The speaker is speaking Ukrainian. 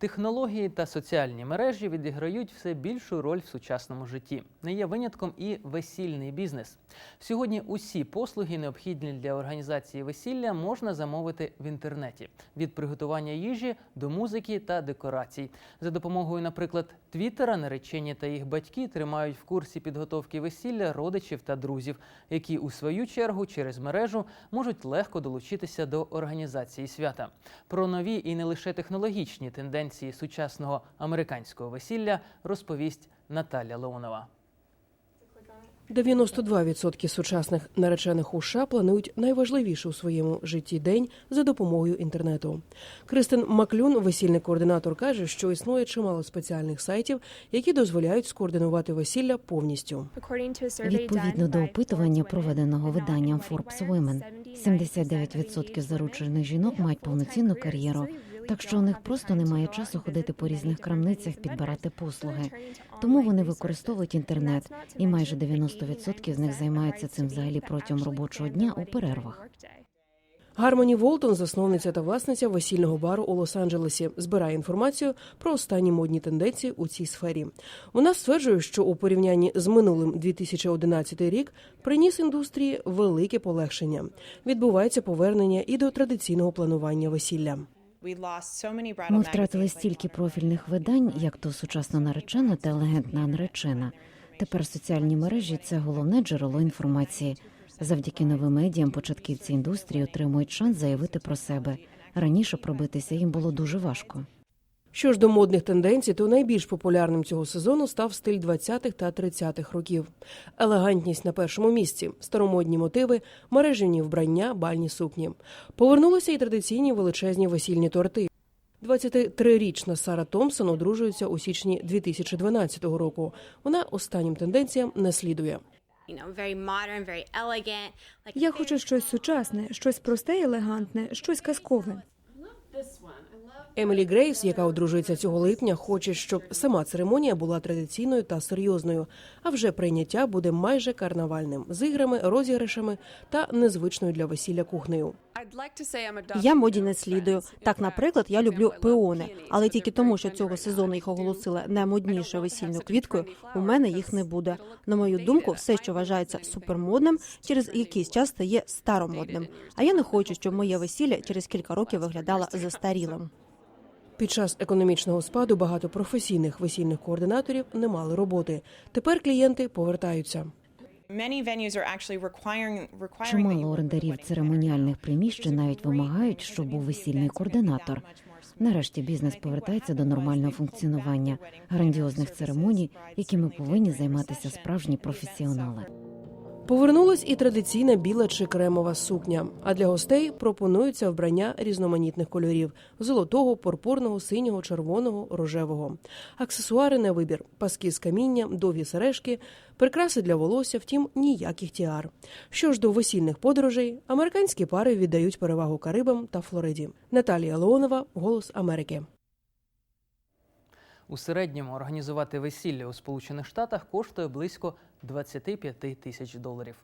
Технології та соціальні мережі відіграють все більшу роль в сучасному житті. Не є винятком і весільний бізнес. Сьогодні усі послуги, необхідні для організації весілля, можна замовити в інтернеті від приготування їжі до музики та декорацій. За допомогою, наприклад, Твіттера, наречені та їх батьки тримають в курсі підготовки весілля родичів та друзів, які у свою чергу через мережу можуть легко долучитися до організації свята. Про нові і не лише технологічні тенденції сучасного американського весілля розповість Наталя Леонова. 92% сучасних наречених у США планують найважливіший у своєму житті день за допомогою інтернету. Кристин Маклюн, весільний координатор, каже, що існує чимало спеціальних сайтів, які дозволяють скоординувати весілля повністю. Відповідно до опитування, проведеного виданням Forbes Women, 79% заручених жінок мають повноцінну кар'єру, так що у них просто немає часу ходити по різних крамницях, підбирати послуги. Тому вони використовують інтернет, і майже 90% з них займаються цим взагалі протягом робочого дня у перервах. Гармоні Волтон, засновниця та власниця весільного бару у Лос-Анджелесі, збирає інформацію про останні модні тенденції у цій сфері. Вона стверджує, що у порівнянні з минулим 2011 рік приніс індустрії велике полегшення. Відбувається повернення і до традиційного планування весілля. Ми втратили стільки профільних видань, як то сучасна наречена та легендна наречена. Тепер соціальні мережі це головне джерело інформації. Завдяки новим медіям початківці індустрії отримують шанс заявити про себе. Раніше пробитися їм було дуже важко. Що ж до модних тенденцій, то найбільш популярним цього сезону став стиль 20-х та 30-х років. Елегантність на першому місці, старомодні мотиви, мережені вбрання, бальні сукні. Повернулися і традиційні величезні весільні торти. 23-річна Сара Томпсон одружується у січні 2012 року. Вона останнім тенденціям не слідує. Я хочу щось сучасне, щось просте і елегантне, щось казкове. Емілі Грейвс, яка одружується цього липня, хоче, щоб сама церемонія була традиційною та серйозною. А вже прийняття буде майже карнавальним з іграми, розіграшами та незвичною для весілля кухнею. Я моді не слідую. Так, наприклад, я люблю пеони, але тільки тому, що цього сезону їх оголосили наймоднішою весільною квіткою. У мене їх не буде. На мою думку, все, що вважається супермодним, через якийсь час стає старомодним. А я не хочу, щоб моє весілля через кілька років виглядало застарілим. Під час економічного спаду багато професійних весільних координаторів не мали роботи. Тепер клієнти повертаються. Чимало орендарів церемоніальних приміщень навіть вимагають, щоб був весільний координатор. Нарешті бізнес повертається до нормального функціонування, грандіозних церемоній, якими повинні займатися справжні професіонали. Повернулась і традиційна біла чи кремова сукня. А для гостей пропонується вбрання різноманітних кольорів: золотого, пурпурного, синього, червоного, рожевого. Аксесуари на вибір: паски з каміння, довгі сережки, прикраси для волосся, втім ніяких тіар. Що ж до весільних подорожей, американські пари віддають перевагу Карибам та Флориді. Наталія Леонова, Голос Америки. У середньому організувати весілля у Сполучених Штатах коштує близько 25 тисяч доларів.